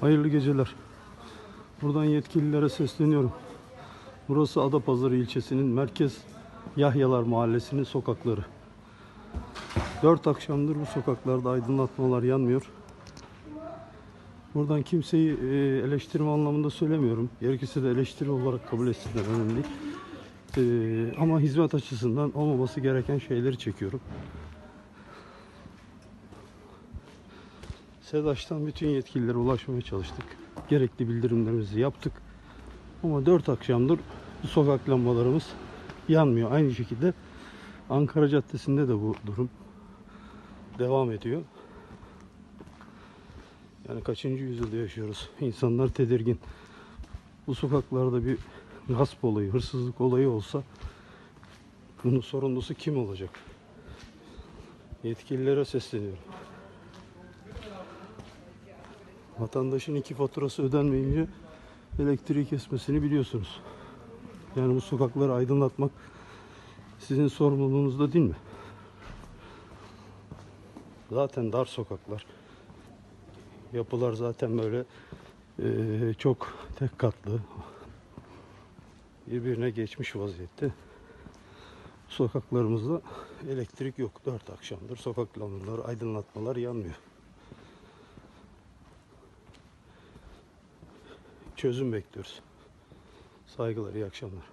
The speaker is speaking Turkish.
Hayırlı geceler. Buradan yetkililere sesleniyorum. Burası Adapazarı ilçesinin merkez Yahyalar Mahallesi'nin sokakları. Dört akşamdır bu sokaklarda aydınlatmalar yanmıyor. Buradan kimseyi e, eleştirme anlamında söylemiyorum. Gerekirse de eleştiri olarak kabul etsinler önemli değil. E, ama hizmet açısından olmaması gereken şeyleri çekiyorum. SEDAŞ'tan bütün yetkililere ulaşmaya çalıştık. Gerekli bildirimlerimizi yaptık. Ama 4 akşamdır bu sokak lambalarımız yanmıyor. Aynı şekilde Ankara Caddesi'nde de bu durum devam ediyor. Yani kaçıncı yüzyılda yaşıyoruz? İnsanlar tedirgin. Bu sokaklarda bir gasp olayı, hırsızlık olayı olsa bunun sorumlusu kim olacak? Yetkililere sesleniyorum. Vatandaşın iki faturası ödenmeyince elektriği kesmesini biliyorsunuz. Yani bu sokakları aydınlatmak sizin sorumluluğunuzda değil mi? Zaten dar sokaklar. Yapılar zaten böyle eee, çok tek katlı. Birbirine geçmiş vaziyette. Sokaklarımızda elektrik yok. Dört akşamdır sokak lambaları, aydınlatmalar yanmıyor. çözüm bekliyoruz. Saygılar, iyi akşamlar.